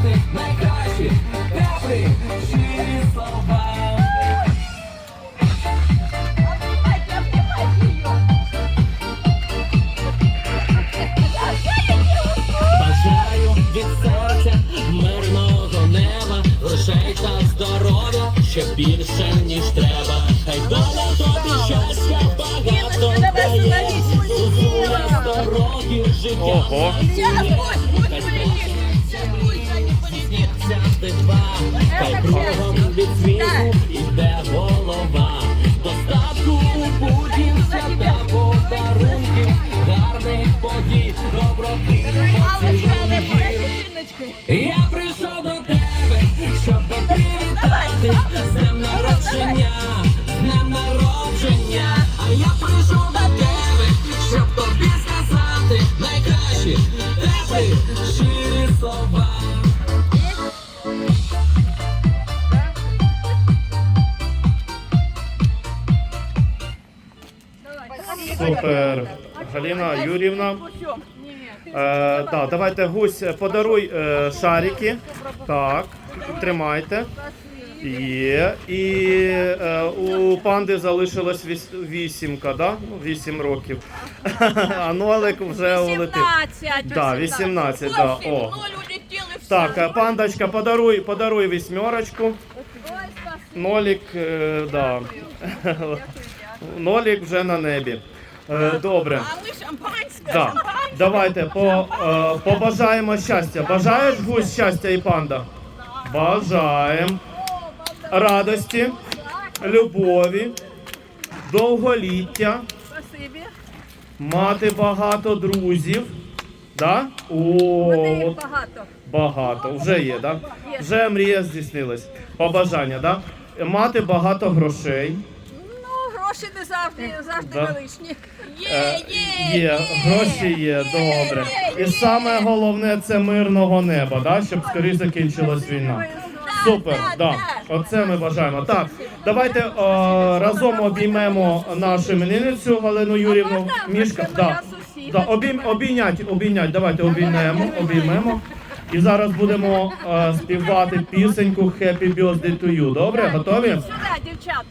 сказати найкращі теплі щирі слова. Бажаю від серця мирного неба, грошей та здоров'я ще більше, ніж треба. Хай доля тобі щастя багато дає, здоров'я, життя. Я прийшов до тебе, щоб привітати з днем народження, з днем народження. А я прийшов до тебе, щоб тобі сказати найкращі, теплі, щирі слова. Супер. Галіна Юрівна. Е, да, давайте гусь, подаруй е, шарики. Так, тримайте. Є. І е, у панди залишилось віс- вісімка, да? Ну, Вісім років. А нолик вже улетів. 18. Да, 18, да. О. Так, е, пандочка, подаруй, подаруй вісьмерочку. Нолік, е, да. Нолік вже на небі. Е, добре. А ми шампанське, Да. шампанське. Давайте по, е, побажаємо щастя. Бажаєш гусь щастя і панда? Бажаємо. Радості, любові, довголіття, Спасибі. мати багато друзів. Да? О, Вони їх от багато. багато. Вже є, да? Вже мрія здійснилась. Побажання, да? Мати багато грошей. Гроші не завжди, завжди Да. не лишні. Е, Є, гроші є, добре. І саме головне це мирного неба, да? щоб скоріше закінчилась війна. Супер, да. Оце ми бажаємо. Так, давайте е, разом обіймемо нашу іменинницю Галину Юрівну. можна? Мішка, Це да. моя. Да, обійм, обійнять, обійнять. Давайте обіймемо, обіймемо. І зараз будемо е, співати пісеньку Happy Birthday to you. Добре, готові? Сюди, дівчата.